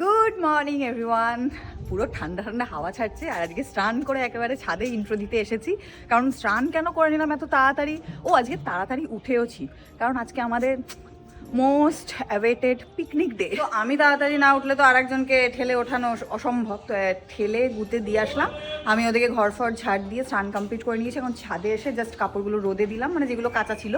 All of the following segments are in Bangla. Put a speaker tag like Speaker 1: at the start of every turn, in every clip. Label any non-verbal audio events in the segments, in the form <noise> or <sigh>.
Speaker 1: গুড মর্নিং এভরিওয়ান পুরো ঠান্ডা ঠান্ডা হাওয়া ছাড়ছে আর আজকে স্নান করে একেবারে ছাদে ইন্ট্রো দিতে এসেছি। কারণ স্নান কেন করে নিলাম এত তাড়াতাড়ি? ও, আজকে তাড়াতাড়ি উঠেওছি। কারণ আজকে আমাদের মোস্ট অ্যাওয়েটেড পিকনিক ডে। তো আমি তাড়াতাড়ি না উঠলে তো আরেকজনকে ঠেলে ওঠানো অসম্ভব। তো ঠেলে গুতে দিয়ে আসলাম। আমি ওদেরকে ঘর ফর ঝাড় দিয়ে স্নান কমপ্লিট করে নিয়েছি। এখন ছাদে এসে জাস্ট কাপড়গুলো রোদে দিলাম। মানে যেগুলো কাঁচা ছিল।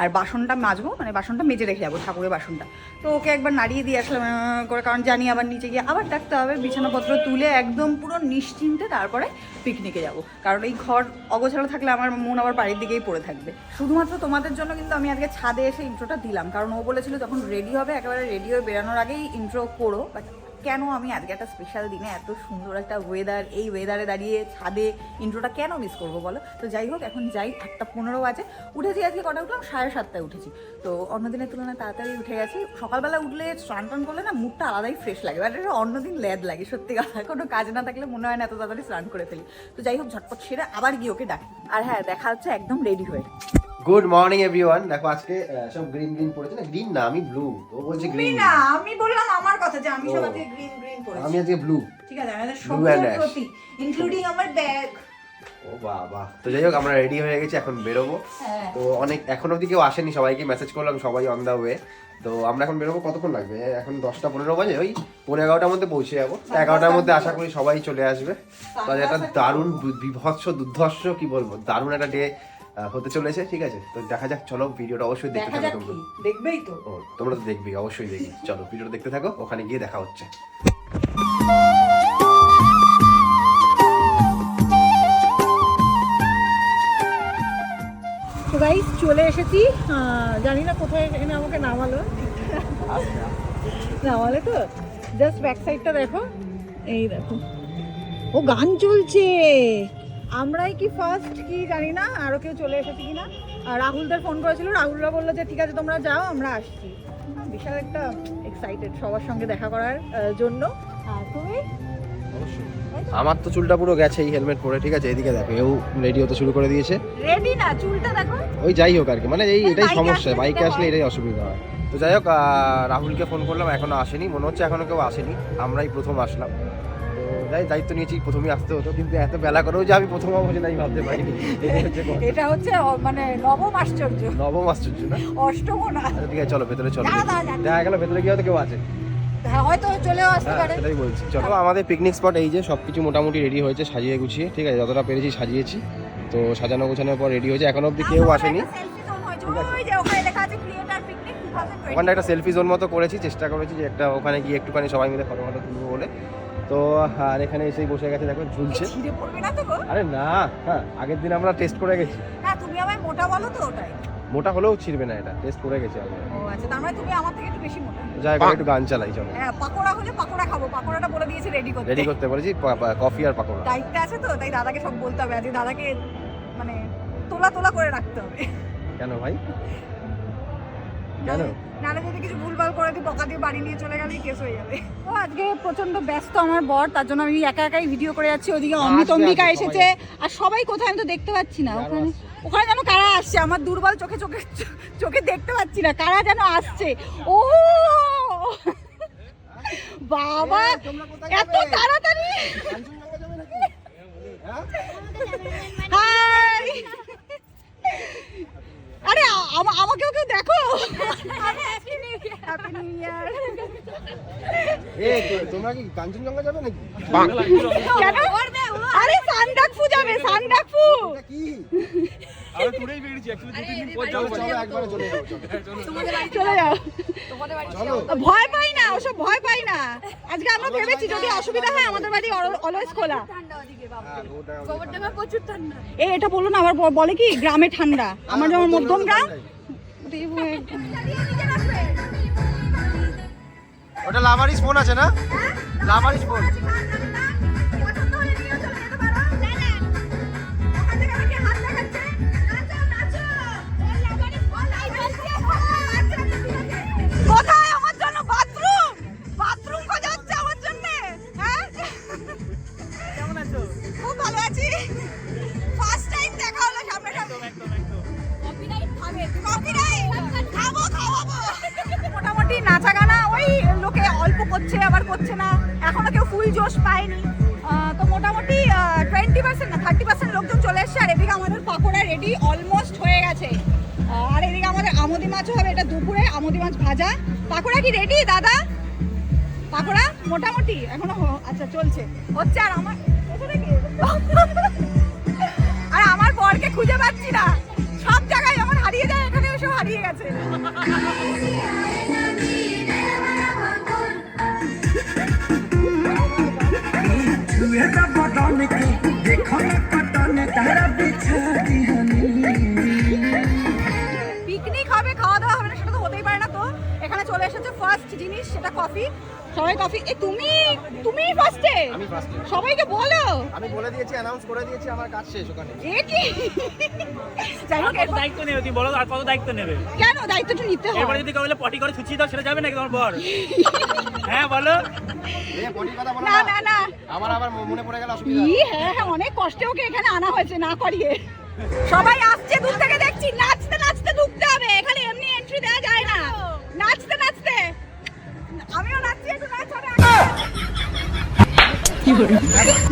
Speaker 1: আর বাসনটা মাজবো মানে বাসনটা মেজে রেখে যাব ঠাকুরের বাসনটা। তো ওকে একবার নাড়িয়ে দিয়ে আসলাম করে, কারণ জানি আবার নিচে গিয়ে আবার ডাকতে হবে। বিছানাপত্র তুলে একদম পুরো নিশ্চিন্তে তারপরে পিকনিকে যাব। কারণ এই ঘর অগোছালো থাকলে আমার মন আবার বাড়ির দিকেই পড়ে থাকবে। শুধুমাত্র তোমাদের জন্য কিন্তু আমি আজকে ছাদে এসে ইন্ট্রোটা দিলাম। কারণ ও বলেছিল যখন রেডি হবে, একেবারে রেডি হয়ে বেরানোর আগেই ইন্ট্রো করো। বাট কেন আমি আজকে একটা স্পেশাল দিনে এত সুন্দর একটা ওয়েদার এই ওয়েদারে দাঁড়িয়ে ছাদে ইন্ট্রোটা কেন মিস করব বলো? তো যাই হোক, এখন যাই, আটটা পনেরো বাজে। উঠেছি আজকে কটা উঠলাম? সাড়ে সাতটায় উঠেছি। তো অন্যদিনের তুলনায় তাড়াতাড়ি উঠে গেছি। সকালবেলা উঠলে স্নান টান করলে না মুডটা আলাদাই ফ্রেশ লাগে। বাট এটা অন্যদিন ল্যাদ লাগে, সত্যি কথা। কোনো কাজ না থাকলে মনে হয় না এত তাড়াতাড়ি স্নান করে ফেলি। তো যাই হোক, ঝটপট সেরে আবার গিয়ে ওকে ডাকি। আর হ্যাঁ দেখা হচ্ছে একদম রেডি হয়ে।
Speaker 2: গুড মর্নিং এভরিওয়ান দেখো আজকে সব গ্রিন গ্রিন পড়েছে না? গ্রিন না আমি ব্লু ও বলছে গ্রিন
Speaker 1: না আমি বললাম আমার কথা যে আমি সব। আজকে গ্রিন গ্রিন করেছি
Speaker 2: আমি আজকে ব্লু
Speaker 1: ঠিক আছে আমাদের সবুজের প্রতি ইনক্লুডিং আমার ব্যাগ
Speaker 2: ও বাবা। তো যাই হোক আমরা রেডি হয়ে গেছি এখন বেরোবো।
Speaker 1: হ্যাঁ।
Speaker 2: তো অনেক এখন অবধি কেউ আসেনি সবাইকে মেসেজ করলাম সবাই অন দা ওয়ে তো আমরা এখন বেরোবো কতক্ষণ লাগবে? এখন দশটা পনেরো বাজে ওই পনেরো এগারোটার মধ্যে পৌঁছে যাব। এগারোটার মধ্যে আশা করি সবাই চলে আসবে। তো আজ একটা দারুণ বিভৎস দুর্ধর্ষ কি বলব? দারুণ একটা ডে হতে চলেছে ঠিক আছে? তো দেখা যাক চলো ভিডিওটা অবশ্যই দেখতে থাকো তোমরা।
Speaker 1: দেখবেই তো।
Speaker 2: ও তোমরা তো দেখবি অবশ্যই দেখবি। চলো ভিডিওটা দেখতে থাকো ওখানে গিয়ে দেখা হচ্ছে।
Speaker 3: তো গাইস চলে এসেছি। জানি না কোথায় এখানে আমাকে নামালো। নামালে তো? জাস্ট ব্যাক সাইডটা দেখো। এই দেখো। ও গান চলছে! আমরাই কি ফার্স্ট কি জানি না আরও কেউ চলে এসেছে কি না আর রাহুলদের ফোন করেছিল রাহুলরা বলল যে ঠিক আছে তোমরা যাও আমরা আসছি। বিশাল একটা এক্সাইটেড সবার সঙ্গে দেখা করার জন্য। আর তুমি?
Speaker 2: আমার তো চুলটা পুরো গেছে এই হেলমেট পরে ঠিক আছে? এদিকে দেখো এও রেডি হতে শুরু করে দিয়েছে।
Speaker 1: রেডি না? চুলটা দেখো।
Speaker 2: ওই যাই হোক আর কি মানে এই এটাই সমস্যা বাইকে আসলে
Speaker 1: হয়।
Speaker 2: এটাই অসুবিধা হয়। তো যাই হোক রাহুলকে ফোন করলাম এখনও আসেনি। মনে হচ্ছে এখনও কেউ আসেনি। আমরাই প্রথম আসলাম। যাই দায়িত্ব নিয়েছি প্রথমেই আসতে হতো কিন্তু এত বেলা করেও যে আমি প্রথম সেটা আমি ভাবতে পারিনি।
Speaker 1: এটা হচ্ছে মানে নবম আশ্চর্য।
Speaker 2: নবম আশ্চর্য না?
Speaker 1: অষ্টম না।
Speaker 2: আচ্ছা ঠিক আছে চলো ভেতরে চলো। দেখা গেল ভেতরে গিয়ে হয়তো কেউ আছে।
Speaker 1: হ্যাঁ, হয়তো চলেও আসতে
Speaker 2: হ্যাঁ
Speaker 1: পারে।
Speaker 2: সেটাই বলছি। চলো আমাদের পিকনিক স্পট এই যে সব কিছু মোটামুটি রেডি হয়েছে সাজিয়ে গুছিয়ে ঠিক আছে যতটা পেরেছি সাজিয়েছি। তো সাজানো গোছানোর পর রেডি হয়েছে এখন অবধি কেউ আসেনি।
Speaker 1: ওখানে
Speaker 2: একটা সেলফি জোন মতো করেছি চেষ্টা করেছি যে একটা ওখানে গিয়ে একটুখানি সবাই মিলে ফটো ফটো তুলবো বলে। তো আর এখানে এসেই বসে গেছে দেখো ঝুলছে। আরে না হ্যাঁ আগের দিন আমরা টেস্ট করে গেছি।
Speaker 1: না তুমি আমায় মোটা বলো তো ওটাই।
Speaker 2: মোটা হলেও ছিড়বে না এটা টেস্ট করে গেছি আমরা।
Speaker 1: ও আচ্ছা তার মানে তুমি আমার থেকে একটু বেশি মোটা।
Speaker 2: যাই হোক একটু গান চালাই চলো।
Speaker 1: হ্যাঁ পাকোড়া হলে পাকোড়া খাব পাকোড়াটা বলে দিয়েছে রেডি করতে।
Speaker 2: রেডি করতে বলেছি কফি আর পাকোড়া।
Speaker 1: দায়িত্বে আছে তো তাই দাদাকে সব বলতে হবে আজকে দাদাকে মানে তোলা তোলা করে রাখতে হবে।
Speaker 2: কেন ভাই? কেন?
Speaker 1: নাহলে যদি কিছু ভুলভাল করে দিই বকা দিয়ে বাড়ি নিয়ে চলে গেলেই কেস হয়ে যাবে। ও আজকে প্রচণ্ড ব্যস্ত আমার বর তার জন্য আমি একা একাই ভিডিও করে যাচ্ছি ওদিকে অমিত অম্বিকা এসেছে। আর সবাই কোথায় আমি তো দেখতে পাচ্ছি না। ওখানে ওখানে যেন কারা আসছে আমার দুর্বল চোখে চোখে চোখে দেখতে পাচ্ছি না। কারা যেন আসছে? ও! বাবা এত তাড়াতাড়ি! হাই! আমাকেও কেউ দেখো?
Speaker 2: তোমরা কি কাঞ্চনজঙ্ঘা যাবে নাকি?
Speaker 1: আরে সান্ডাকফু যাবে
Speaker 2: সান্ডাকফু। কি?
Speaker 4: আমরা টুরেই বেরিয়েছি অ্যাকচুয়ালি দু তিন দিন পর
Speaker 2: চলো
Speaker 4: যাব
Speaker 2: চলো একবারে চলে যাও চলো।
Speaker 1: চলে। যাও।
Speaker 2: চলো।
Speaker 1: ভয় পাই না ওসব ভয় পাই না। আজকে আমরা ভেবেছি যদি অসুবিধা হয় আমাদের বাড়ি অলওয়েজ খোলা।
Speaker 2: হ্যাঁ,
Speaker 1: এ এটা বলল না আবার ব- বলে কি? গ্রামে ঠান্ডা। আমার যেমন মধ্যম গ্রাম।
Speaker 2: ওটা লাভারিস ফোন আছে না? লাভারিস ফোন
Speaker 1: টোয়েন্টি পার্সেন্ট না থার্টি পার্সেন্ট লোকজন চলে এসছে, আর এদিকে আমাদের পাকোড়া রেডি অলমোস্ট হয়ে গেছে। আর এদিকে আমাদের আমদি মাছও হবে, এটা দুপুরে আমদি মাছ ভাজা। পাকোড়া কি রেডি দাদা? পাকোড়া? মোটামুটি? এখনও আচ্ছা চলছে। হচ্ছে আর আমার <laughs> আর আমার বরকে খুঁজে পাচ্ছি না। সব জায়গায় যেমন হারিয়ে যায় এখানে এসেও হারিয়ে গেছে। ফার্স্ট জিনিস সেটা কফি সবাই কফি এ তুমি তুমি ফার্স্টে
Speaker 2: আমি ফার্স্টে
Speaker 1: সবাইকে বলো।
Speaker 2: আমি বলে দিয়েছি অ্যানাউন্স করে দিয়েছি আমার কাজ শেষ ওখানে।
Speaker 1: এ কি? যাই হোক
Speaker 4: দায়িত্ব নেবে? তুমি বলো আর কত দায়িত্ব নেবে?
Speaker 1: কেন দায়িত্বটা নিতে
Speaker 4: এরপরে
Speaker 1: হয়
Speaker 4: যদি কাউকে পটি করে ছুচিয়ে দাও সেটা যাবে নাকি তোমার বর? হ্যাঁ বলো।
Speaker 2: এ পটির কথা বলো
Speaker 1: না না। না
Speaker 2: আমার আবার মনে পড়ে গেল অসুবিধা।
Speaker 1: ই হ্যাঁ হ্যাঁ অনেক কষ্টে ওকে এখানে আনা হয়েছে না করিয়ে। সবাই আসছে দূর থেকে দেখছি নাচতে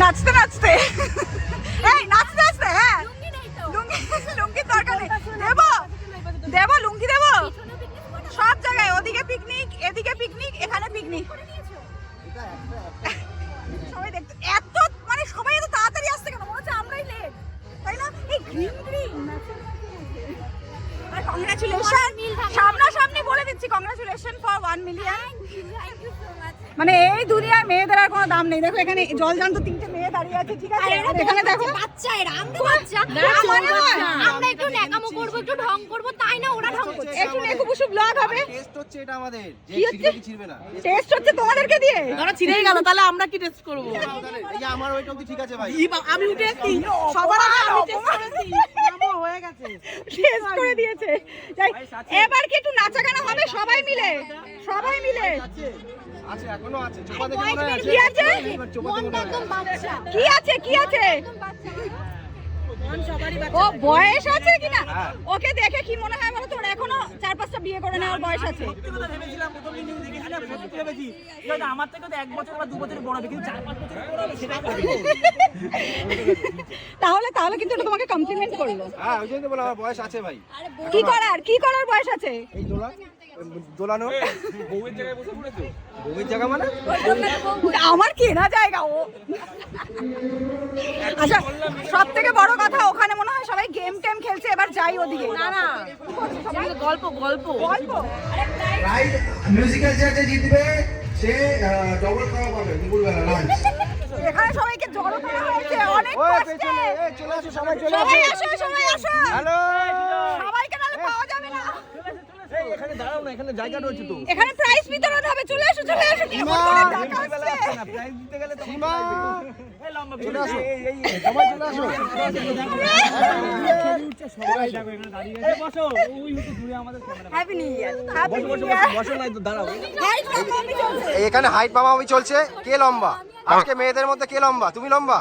Speaker 1: নাচতে নাচতে। এই নাচতে নাচতে হ্যাঁ। লুঙ্গি লুঙ্গির দরকার নেই। দেবো দেবো লুঙ্গি দেবো। সব জায়গায় ওদিকে পিকনিক এদিকে পিকনিক এখানে পিকনিক সবাই দেখতে এত মানে সবাই এত তাড়াতাড়ি আসছে কেন? মনে হচ্ছে আমরাই লেট তাই না? এই গ্রিন গ্রিন কংগ্রাচুলেশন দিচ্ছি কংগ্রাচুলেশন ফর ওয়ান মিলিয়ন। মানে এই দুনিয়ায় মেয়েদের আর কোনো দাম নেই। দেখো এখানে জল জান তো তিনটে মেয়ে দাঁড়িয়ে আছে ঠিক আছে? এখানে দেখো
Speaker 5: বাচ্চা এরা আমরা বাচ্চা।
Speaker 1: মনে।
Speaker 5: আমরা একটু ন্যাকামো করব একটু ঢং করব তাই না ওরা ঢং করছে?
Speaker 1: একটু নেকুবুসু ব্লগ হবে।
Speaker 2: টেস্ট হচ্ছে এটা আমাদের। যে
Speaker 1: কি হচ্ছে?
Speaker 2: ছিড়বে ছিড়বে না।
Speaker 1: টেস্ট হচ্ছে তোমাদেরকে দিয়ে।
Speaker 6: ধরো ছিঁড়েই গেল তাহলে আমরা কি টেস্ট করব?
Speaker 2: এই যে আমার ওইটা অবধি ঠিক আছে ভাই।
Speaker 6: আমি উঠে এসছি। সবার আগে আমি টেস্ট করেছি। হয়ে গেছে।
Speaker 1: শেষ করে দিয়েছে। যাই, এবার কি একটু নাচা গানা হবে সবাই মিলে সবাই মিলে।
Speaker 2: আছে এখনও আছে। চোপা দেখে মনে আছে?
Speaker 1: কি আছে?
Speaker 2: মনে হয়
Speaker 5: একদম বাচ্চা।
Speaker 1: কি আছে কি আছে? ও বয়স আছে কিনা? ওকে দেখে কি মনে হয় বলো তোর বিয়ে করে নেওয়ার বয়স আছে।
Speaker 4: সত্যি কথা ভেবেছিলাম প্রথম দিন দেখেছিলাম সত্যি ভেবেছি। হয়তো আমার থেকে তো এক বছর বা দু বছর বড় হবে কিন্তু চার পাঁচ বছর বড় হবে সেটাই
Speaker 1: তাহলে তাহলে কিন্তু এটা তোমাকে কমপ্লিমেন্ট করল।
Speaker 2: হ্যাঁ ওই জন্য বলে আমার বয়স আছে ভাই।
Speaker 1: কি করার কি করার বয়স আছে?
Speaker 2: এই দোলা দোলানো।
Speaker 4: বউয়ের জায়গায় বসে পড়েছো?
Speaker 2: বউয়ের জায়গা মানে?
Speaker 1: আমার কেনা জায়গা ও। আচ্ছা সব থেকে বড় কথা ওখানে মনে হয় সবাই গেম টেম খেলছে এবার যাই ওদিকে। না না
Speaker 6: গল্প গল্প।
Speaker 2: মিউজিক্যাল চেয়ার জিতবে সে ডবল খাওয়া পাবে দুপুরবেলা লাঞ্চ
Speaker 1: এখানে সবাইকে জড়ো করা হয়েছে অনেক কষ্টে।
Speaker 2: চলে আসো সবাই চলে
Speaker 1: সবাই
Speaker 2: আসো।
Speaker 1: আসো সবাই আসো।
Speaker 2: হ্যালো
Speaker 1: সবাইকে নাহলে পাওয়া যাবে না
Speaker 2: এখানে দাঁড়াও না এখানে জায়গা রয়েছে তো।
Speaker 1: এখানে প্রাইজ বিতরণ হবে চলে আসো চলে আসো কেমন করে টাকা আসছে?
Speaker 2: প্রাইজ দিতে গেলে তো সীমা!
Speaker 4: এই লম্বা
Speaker 2: চলে আসো। সবাই চলে আসো
Speaker 4: এই বসো। ওই হতো দূরে আমাদের camera
Speaker 1: happy new year happy new year
Speaker 2: বসো নাই তো দাঁড়াও।
Speaker 1: গাইস কমি চলছে।
Speaker 2: এখানে হাইট মামামি চলছে। কে লম্বা? আজকে মেয়েদের মধ্যে কে লম্বা? তুমি লম্বা?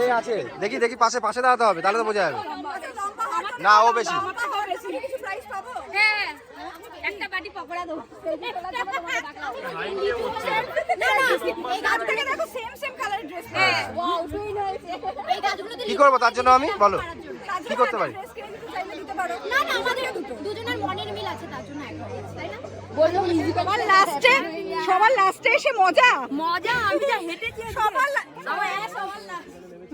Speaker 2: এই আছে। দেখি দেখি পাশে পাশে দাঁড়াতে হবে তাহলে তো বোঝা যাবে। না ও বেশি।
Speaker 1: কিছু প্রাইজ পাবো?
Speaker 5: একটা বাটি পকোড়া দেবো। না না এই
Speaker 1: গাছ থেকে দেখো সেম সেম কালারের ড্রেস
Speaker 5: ওয়াও সুইন হয়েছে। এই গাছগুলো
Speaker 2: কি করব তার জন্য আমি? বলো। কি করতে পারি?
Speaker 1: ড্রেস কিনে দিতে চাইলে দিতে পারো।
Speaker 5: না না আমাদের দুজনের মনের মিল আছে তার জন্য এক গেছে, তাই না? বলল মিউজিক
Speaker 1: সবার লাস্টে এসে মজা।
Speaker 5: মজা আমি যা হেঁটেছি
Speaker 1: সবার
Speaker 5: সবার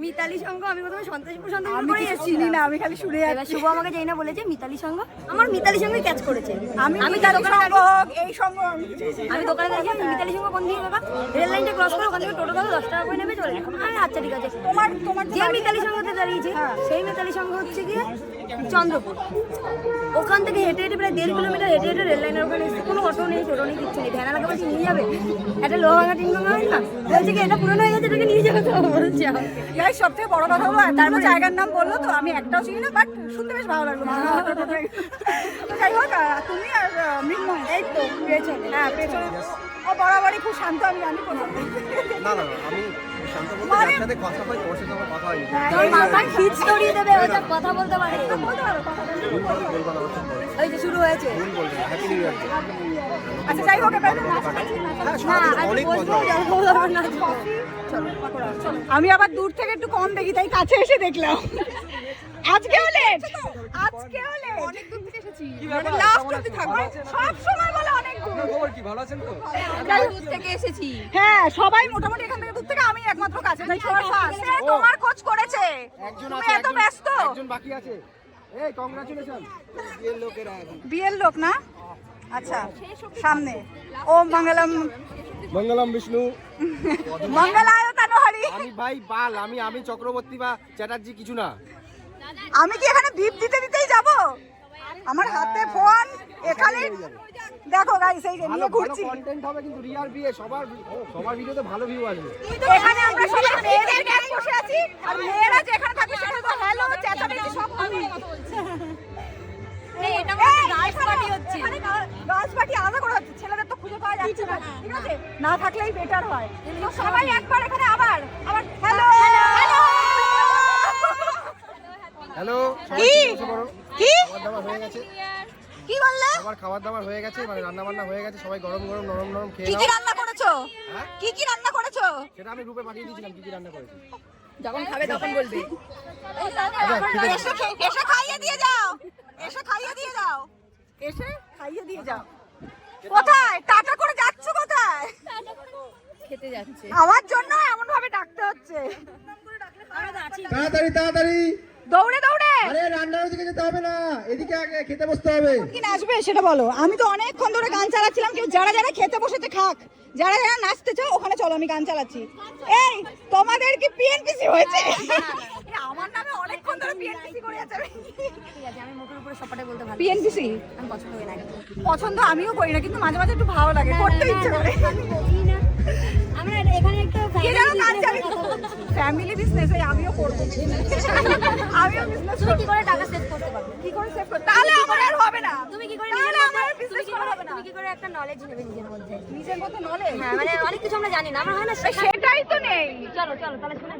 Speaker 5: মিতালি সঙ্গ আমি প্রথমে সন্তোষপুর সন্তোষপুর
Speaker 1: আমি
Speaker 5: করে
Speaker 1: কিছু
Speaker 5: এসেছি।
Speaker 1: চিনি না আমি খালি শুনে
Speaker 5: এবার
Speaker 1: যাচ্ছি
Speaker 5: শুভ আমাকে যেই না বলেছে মিতালি সঙ্গ। আমার মিতালি সঙ্গে ক্যাচ করেছে।
Speaker 1: আমি
Speaker 5: আমি
Speaker 1: তার
Speaker 5: দোকানে
Speaker 1: সঙ্গ হোক এই সঙ্গ আমি কিছু চিনি না।
Speaker 5: আমি দোকানে দেখি মিতালি সঙ্গ কোন দিকে বাবা রেল লাইনটা ক্রস করে ওখান থেকে টোটো দাও দশ টাকা করে নেবে চলে যাবে। আমি আচ্ছা ঠিক আছে।
Speaker 1: তোমার তোমার
Speaker 5: যে মিতালি সঙ্গতে দাঁড়িয়েছে সেই মিতালি সঙ্গ হচ্ছে গিয়ে চন্দ্রপুর। ওখান থেকে হেঁটে হেঁটে প্রায় দেড় কিলোমিটার হেঁটে হেঁটে রেল লাইনের ওখানে এসে কোনো অটো নেই টোটো নেই কিচ্ছু নেই। ভ্যান আলাদা বলছে নিয়ে যাবে একটা লোহা ভাঙা টিন ভাঙা হয় না? বলছে কি এটা পুরনো হয়ে গেছে এটাকে নিয়ে যাবে তো বলছে।
Speaker 1: গাইস সব থেকে বড় কথা হলো তারপর জায়গার নাম বলল তো আমি একটাও চিনি না বাট শুনতে বেশ ভালো লাগল। যাই হোক তুমি আর মৃন্ময় এই তো পেছনে। হ্যাঁ পেছনে। ও বরাবরই খুব শান্ত আমি জানি।
Speaker 2: না না না, আমি
Speaker 5: আমি
Speaker 1: আবার দূর থেকে একটু কম দেখি তাই কাছে এসে দেখলাম। আজকেও লেট আজকেও দূর থেকে লাস্ট অবধি থাকব। সব সময় বলে অনেক দূর।
Speaker 7: খবর কি? ভালো আছেন তো?
Speaker 1: যাই হোক,
Speaker 5: থেকে এসেছি।
Speaker 1: হ্যাঁ সবাই মোটামুটি এখান থেকে দূর থেকে আমি একমাত্র কাছে তাই সবার ফার্স্ট তোমার খোঁজ করেছে। তুমি এত ব্যস্ত।
Speaker 2: একজন বাকি আছে। এই কংগ্রাচুলেশন বিয়ের লোকেরা
Speaker 1: বিয়ের লোক না? আচ্ছা সামনে। ও মঙ্গলম
Speaker 2: মঙ্গলম বিষ্ণু।
Speaker 1: মঙ্গলায় হরি
Speaker 2: আমি ভাই বাল আমি আমি চক্রবর্তী বা চ্যাটার্জি কিছু না।
Speaker 1: আমি কি এখানে বিপ দিতে দিতেই যাব? আমার হাতে ফোন এখানে দেখো গাইস এই নিয়ে
Speaker 2: ভালো
Speaker 1: ঘুরছি।
Speaker 2: কন্টেন্ট হবে কিন্তু রিয়ার বিয়ে সবার সবার ভিডিওতে ভালো ভিউ আসবে।
Speaker 1: এখানে আমরা সবাই মেয়েদের গ্যাং বসে আছি আর মেয়েরা যেখানে থাকবে সেখানে তো হ্যালো চেঁচামেচি সব হবে
Speaker 5: এই, এটা মনে গার্লস পার্টি হচ্ছে।
Speaker 1: গার্লস পার্টি আলাদা করে হচ্ছে ছেলেদের তো খুঁজে পাওয়া যাচ্ছে না ঠিক আছে? না থাকলেই বেটার হয়। তো সবাই একবার এখানে আবার আবার হ্যালো হ্যালো
Speaker 2: হ্যালো
Speaker 1: কি? কি
Speaker 2: খাবার দাবার হয়ে গেছে
Speaker 1: কি বললে?
Speaker 2: সবার খাবার দাবার হয়ে গেছে মানে রান্না বান্না হয়ে গেছে সবাই গরম গরম নরম নরম খেয়ে
Speaker 1: কি কি রান্না করেছ?
Speaker 2: হ্যাঁ?
Speaker 1: কি কি রান্না করেছ?
Speaker 2: সেটা আমি গ্রুপে পাঠিয়ে দিয়েছিলাম কি কি রান্না করেছি।
Speaker 5: যখন খাবে তখন বলবে।
Speaker 1: এসে এসে খাইয়ে দিয়ে যাও। এসে খাইয়ে দিয়ে যাও। এসে খাইয়ে দিয়ে যাও। কোথায়? টাটা করে যাচ্ছ কোথায়?
Speaker 5: খেতে যাচ্ছে।
Speaker 1: আমার জন্য এমন ভাবে ডাকতে হচ্ছে।
Speaker 2: তাড়াতাড়ি তাড়াতাড়ি।
Speaker 1: দৌড়ে দৌড়ে।
Speaker 2: আরে রান্নার দিকে যেতে হবে না। এদিকে আগে খেতে বসতে হবে।
Speaker 1: কি নাচবে সেটা বলো। আমি তো অনেকক্ষণ ধরে গান চালাচ্ছিলাম কেউ যারা যারা খেতে বসেছে খাক। যারা যারা নাচতে চাও ওখানে চলো আমি গান চালাচ্ছি। এই তোমাদের কি পিএনপিসি হয়েছে? আমার নামে অনেকক্ষণ ধরে পিএনপিসি করে যাচ্ছে
Speaker 5: আমি মুখের উপরে সপাটে বলতে ভালো।
Speaker 1: পিএনপিসি
Speaker 5: আমি পছন্দ করি না।
Speaker 1: পছন্দ আমিও করি না কিন্তু মাঝে মাঝে একটু ভালো লাগে করতে ইচ্ছে করে।
Speaker 5: আমি বলি না। আমরা এখানে একটা
Speaker 1: কে যেন গান চালি ফ্যামিলি বিজনেস আমিও করব। আমিও বিজনেস
Speaker 5: তুমি কি করে টাকা সেভ করতে পারবে?
Speaker 1: কি করে সেভ করব? তাহলে আমার আর হবে না।
Speaker 5: তুমি কি করে
Speaker 1: তাহলে আমার বিজনেস করা হবে না।
Speaker 5: তুমি কি করে একটা নলেজ নেবে নিজের মধ্যে?
Speaker 1: নিজের মধ্যে নলেজ
Speaker 5: হ্যাঁ মানে অনেক কিছু আমরা জানি না। আমরা হয় না
Speaker 1: সেটাই তো নেই।
Speaker 5: চলো চলো তাহলে শুনে